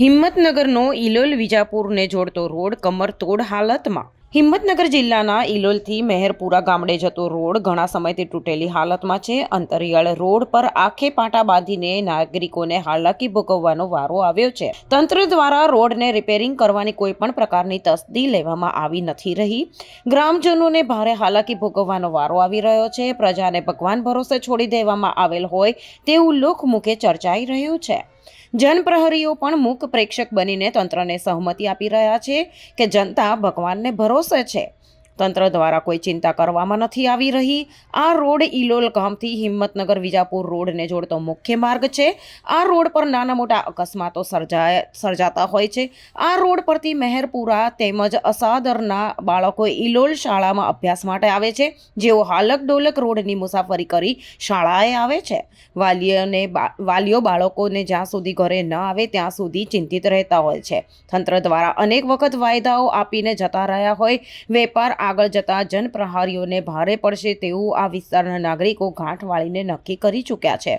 હિંમતનગરનો ઇલોલ વિજાપુરને જોડતો રોડ કમરતોડ હાલતમાં. હિંમતનગર જિલ્લાના ઇલોલથી મહેરપુરા ગામડે જતો રોડ ઘણા સમયથી તૂટેલી હાલતમાં છે. અંતરિયાળ રોડ પર આખે પાટા બાંધીને નાગરિકોને હાલાકી ભોગવવાનો વારો આવ્યો છે. તંત્ર દ્વારા રોડને રિપેરિંગ કરવાની કોઈ પણ પ્રકારની તસદી લેવામાં આવી નથી રહી. ગ્રામજનોને ભારે હાલાકી ભોગવવાનો વારો આવી રહ્યો છે. પ્રજાને ભગવાન ભરોસે છોડી દેવામાં આવેલ હોય તેવું લોકમુખે ચર્ચાઈ રહ્યું છે. જનપ્રહરીઓ પણ મૂક પ્રેક્ષક બનીને તંત્રને સહમતિ આપી રહ્યા છે કે જનતા ભગવાનને ભરોસે છે. તંત્ર દ્વારા કોઈ ચિંતા કરવામાં નથી આવી રહી. આ રોડ ઇલોલ ગામથી હિંમતનગર વિજાપુર રોડને જોડતો મુખ્ય માર્ગ છે. આ રોડ પર નાના મોટા અકસ્માતો સર્જાય, સર્જાતા હોય છે. આ રોડ પરથી મહેરપુરા તેમજ અસાદરના બાળકો ઇલોલ શાળામાં અભ્યાસ માટે આવે છે. જેઓ હાલક ડોલક રોડની મુસાફરી કરી શાળાએ આવે છે. વાલીઓને વાલીઓ બાળકોને જ્યાં સુધી ઘરે ન આવે ત્યાં સુધી ચિંતિત રહેતા હોય છે. તંત્ર દ્વારા અનેક વખત વાયદાઓ આપીને જતા રહ્યા હોય. વેપાર આગળ જતા જનપ્રહારીઓને ભારે પડશે તેવું આ વિસ્તારના નાગરિકો ગાંઠ વાળીને નક્કી કરી ચૂક્યા છે.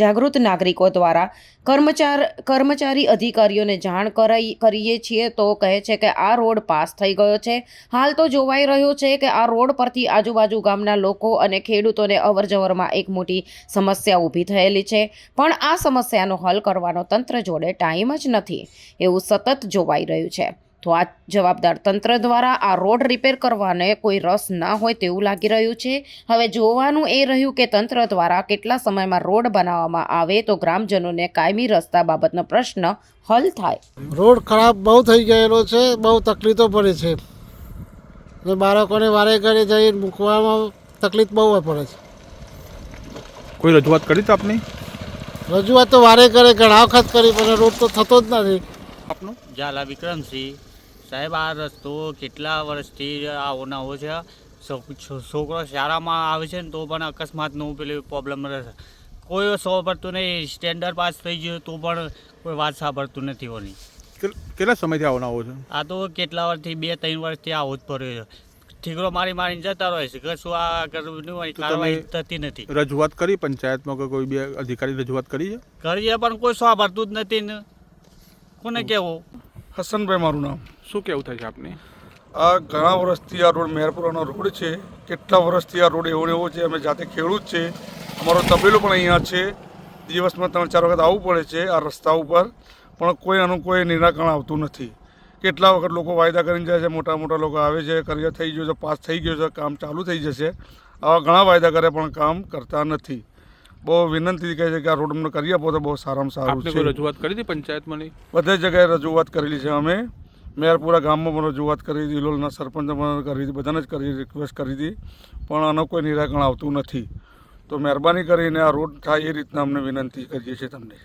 જાગૃત નાગરિકો દ્વારા કર્મચાર, કર્મચારી અધિકારીઓને જાણ કરાઈ, કરીએ છીએ તો કહે છે કે આ રોડ પાસ થઈ ગયો છે. હાલ તો જોવાઈ રહ્યો છે કે આ રોડ પરથી આજુબાજુ ગામના લોકો અને ખેડૂતોને અવરજવરમાં એક મોટી સમસ્યા ઊભી થયેલી છે. પણ આ સમસ્યાનો હલ કરવાનો તંત્ર જોડે ટાઈમ જ નથી. એવું સતત જોવાઈ રહ્યું છે. તો આ જવાબદાર તંત્ર દ્વારા આ રોડ રિપેર કરવાને કોઈ રસ ના હોય તેવું લાગી રહ્યું છે. હવે જોવાનું એ રહ્યું કે તંત્ર દ્વારા કેટલા સમયમાં રોડ બનાવવામાં આવે તો ગ્રામજનોને કાયમી રસ્તા બાબતનો પ્રશ્ન હલ થાય. રોડ ખરાબ બહુ થઈ ગયેલો છે બહુ તકલીફો પડે છે. અને બાળકોને વારે ઘરે જઈને મૂકવામાં તકલીફ બહુ પડે છે. કોઈ રજૂઆત કરી તો આપની? રજૂઆત તો વારે ઘરે ઘણા વખત કરી પણ રોડ તો થતો જ નથી. આપનું? ઝાલા વિક્રમસિંહ. સાહેબ આ રસ્તો કેટલા વર્ષથી આ ઓનાવો આવો છે? છો- છો- છોકરો શાળામાં આવે છે ને તો પણ અકસ્માતનું પેલી પ્રોબ્લેમ રહેશે કોઈ સાંભળતું નહીં સ્ટેન્ડર્ડ પાસ થઈ ગયું તો પણ કોઈ વાત સાંભળતું નથી હોની. કેટલા સમયથી આવવાનો આવો છે? આ તો કેટલા વર્ષથી બે ત્રણ વર્ષથી આવો જ પડ્યો છે. ઠીકરો મારી મારીને જતા રહે છે. કશું આ કરવું હોય તો તમે- કાર્યવાહી થતી નથી. રજૂઆત કરી પંચાયતમાં કે કોઈ બે અધિકારી રજૂઆત કરી છે? કરીએ પણ કોઈ સાંભળતું જ નથી ને. કોને કેવું? હસનભાઈ મારું નામ. શું કેવું થાય છે આપને? આ ઘણા વર્ષથી આ રોડ મહેરપુરાનો રોડ છે. કેટલા વર્ષથી આ રોડ એવો ને એવો છે અમે જાતે ખેડૂત છે. અમારો તબેલો પણ અહીંયા છે. દિવસમાં ત્રણ ચાર વખત આવવું પડે છે આ રસ્તા ઉપર પણ કોઈ આનું કોઈ નિરાકરણ આવતું નથી. કેટલા વખત લોકો વાયદા કરીને જાય છે મોટા મોટા લોકો આવે છે કરિયર થઈ ગયું છે પાસ થઈ ગયું છે કામ ચાલુ થઈ જશે. આવા ઘણા વાયદા કરે પણ કામ કરતા નથી. બહુ વિનંતી કહે છે કે આ રોડ અમને કરી આપો તો બહુ સારામાં સારું છે. રજૂઆત કરી હતી પંચાયતમાં બધે જગ્યાએ રજૂઆત કરેલી છે અમે. મેરપુરા ગામમાં પણ રજૂઆત કરી હતી ઇલોલના સરપંચે પણ કરી હતી બધાને જ કરી રિક્વેસ્ટ કરી હતી. પણ આનું કોઈ નિરાકરણ આવતું નથી. તો મહેરબાની કરીને આ રોડ થાય એ રીતના અમને વિનંતી કરીએ છીએ તમને.